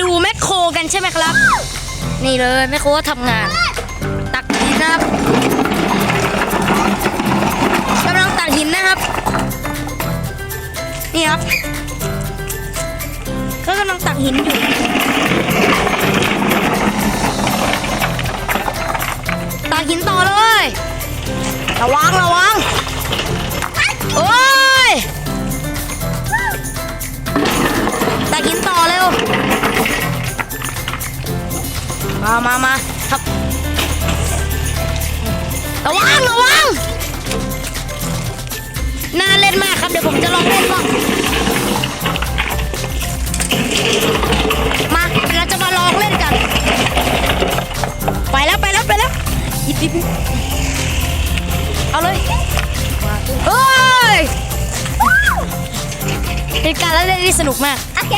ดูแมคโครกันใช่ไหมครับ นี่เลยแมคโครทำงาน ตักหินนะครับกำลังตักหินนะครับ นี่ครับก็กำลังตักหินอยู่ ตักหินต่อเลย ระวังระวัง โอ้ยตักหินต่อเร็ว มามามาครับระวังระวังน่าเล่นมากครับเดี๋ยวผมจะลองเล่นบ้างมาเราจะมาลองเล่นกัน ไปแล้วไปแล้วไปแล้วยิบหยิบหยิบเอาเลยเฮ้ยเป็นการเล่นที่สนุกมาก โอเค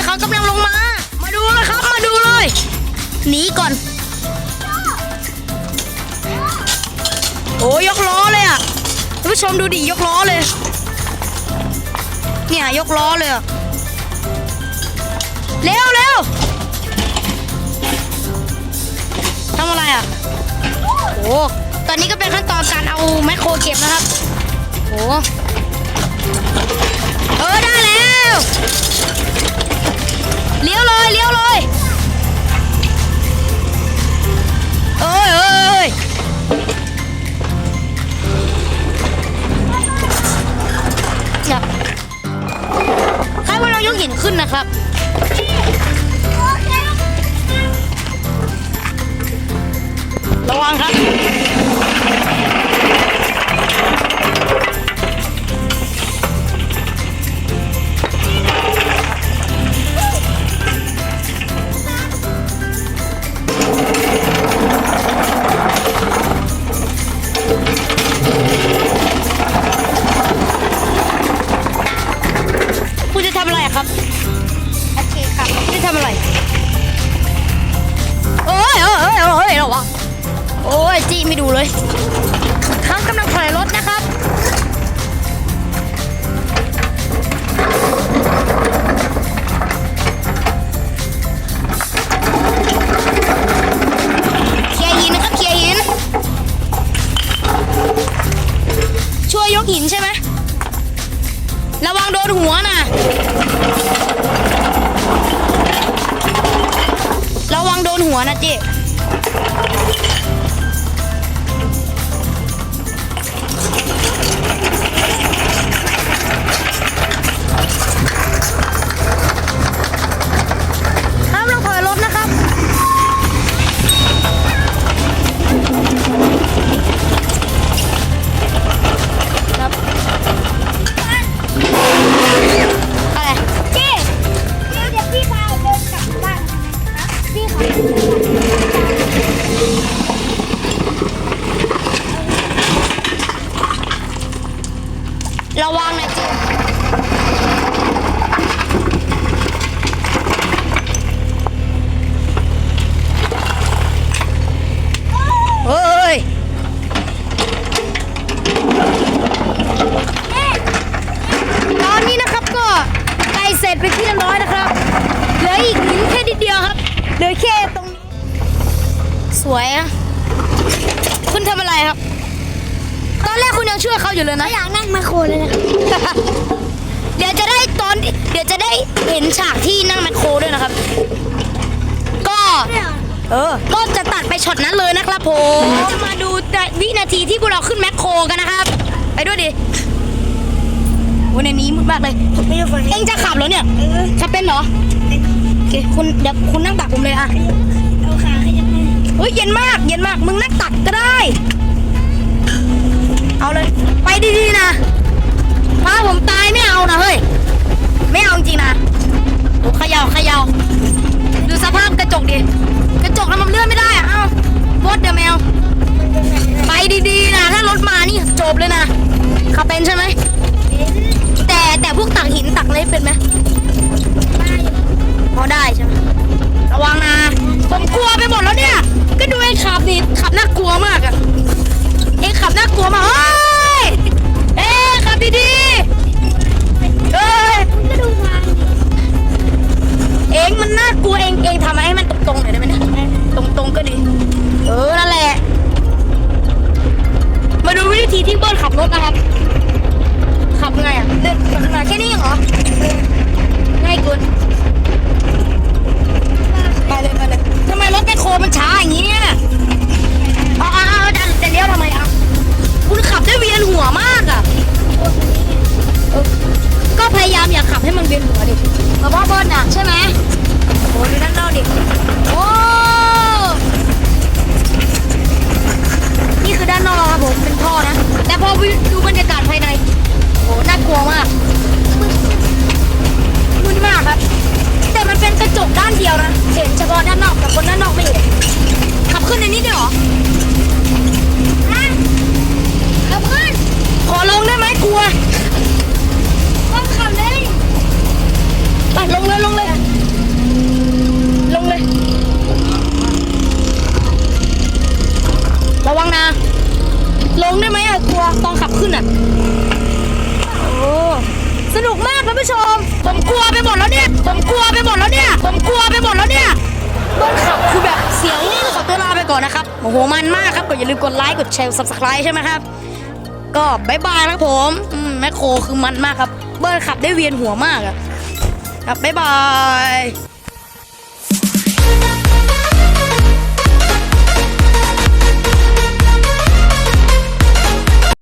ฮ้ยเขากำลังลงมา มาดูเลยครับ มาดูเลย หนีก่อน โอ้ยกล้อเลยอะท่านผู้ชมดูดิยกล้อเลย เนี่ยยกล้อเลยอะเร็วเร็วทำอะไรอะ โอ้ตอนนี้ก็เป็นขั้นตอนการเอาแมคโครเก็บนะครับ โอ้เออได้ ยกหินขึ้นนะครับ ระวังครับ จีไม่ดูเลยเขากำลังถอยรถนะครับเคลียหินนะครับเคลียหินช่วยยกหินใช่ไหม ระวังโดนหัวนะระวังโดนหัวนะเจ๊ ระวังนะเจ๊เฮ้ยตอนนี้นะครับก็ใกล้เสร็จไปที่เรียบร้อยนะครับ เหลืออีกหินแค่นิดเดียวครับ เหลือแค่ตรงนี้ สวยอะคุณทำอะไรครับ อนแรกคุณยังช่วยเขาอยู่เลยนะ อยากนั่งมาโครเลยนะครับเดี๋ยวจะได้ตอน เดี๋ยวจะได้เห็นฉากที่นั่งแมคโครด้วยนะครับ ก็ เออ ก็จะตัดไปช็อตนั้นเลยนะครับผมจะมาดูวินาทีที่พวกเราขึ้นแมคโครกันนะครับ ไปด้วยดิโอ้ในนี้มืดมากเลยไม่ได้ฟังเอ็งจะขับเหรอเนี่ยเออขับเป็นเหรอโอเคคุณเดี๋ยวคุณนั่งตักผมเลยอะเอาขาขยับมาเฮ้ยเย็นมาก เย็นมาก มึงนั่งตักก็ได้ เอาเลย ไปดีๆนะพาผมตายไม่เอานะเฮ้ย ไม่เอาจริงนะ ที่เบิร์ดขับรถนะครับ ขับยังไงอะเดินขับยัไงแค่นี้เหรอง่ายเกินไปเลยไปเลยทำไมรถแม่โครมันช้าอย่างนี้เนี่ยเอาเอาเอา โอ้โหมันมากครับก็อย่าลืมกดไลค์กดแชร์ subscribe ใช่ไหมครับ ก็บายบายครับผมแมคโครคือมันมากครับ เบิร์ขับได้เวียนหัวมากครับบายบาย